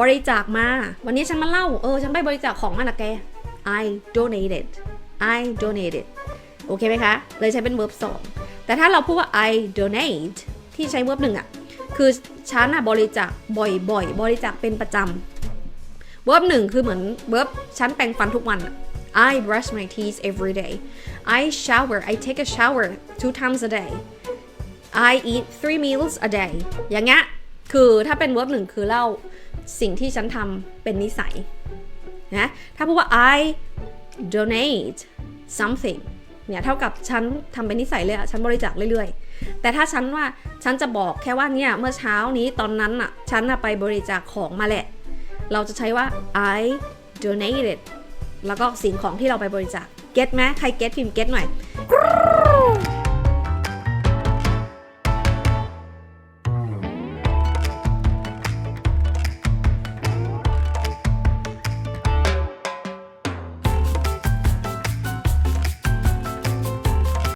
บริจาคมา วันนี้ฉันมาเล่า เออ ฉันไปบริจาคของมานะแก I donated I donated โอเคไหมคะ เลยใช้เป็น verb 2แต่ถ้าเราพูดว่า I donate ที่ใช้ verb หนึ่งอะคือฉันอะบริจาคบ่อยๆ บริจาคเป็นประจำ verb หนึ่งคือเหมือน verb ฉันแปรงฟันทุกวัน I brush my teeth every day I shower I take a shower two times a day I eat three meals a day อย่างเงี้ย คือถ้าเป็น verb หนึ่งคือเล่า สิ่งที่ฉันทำเป็นนิสัยนะถ้าพูดว่า I donate something เนี่ยเท่ากับฉันทำเป็นนิสัยเลยอะฉันบริจาคเรื่อยๆ แต่ถ้าฉันว่าฉันจะบอกแค่ว่าเนี่ยเมื่อเช้านี้ตอนนั้นอะฉันอะไปบริจาคของมาแหละ เราจะใช้ว่า I donated แล้วก็สิ่งของที่เราไปบริจาค get ไหมใคร get พิมพ์ get หน่อย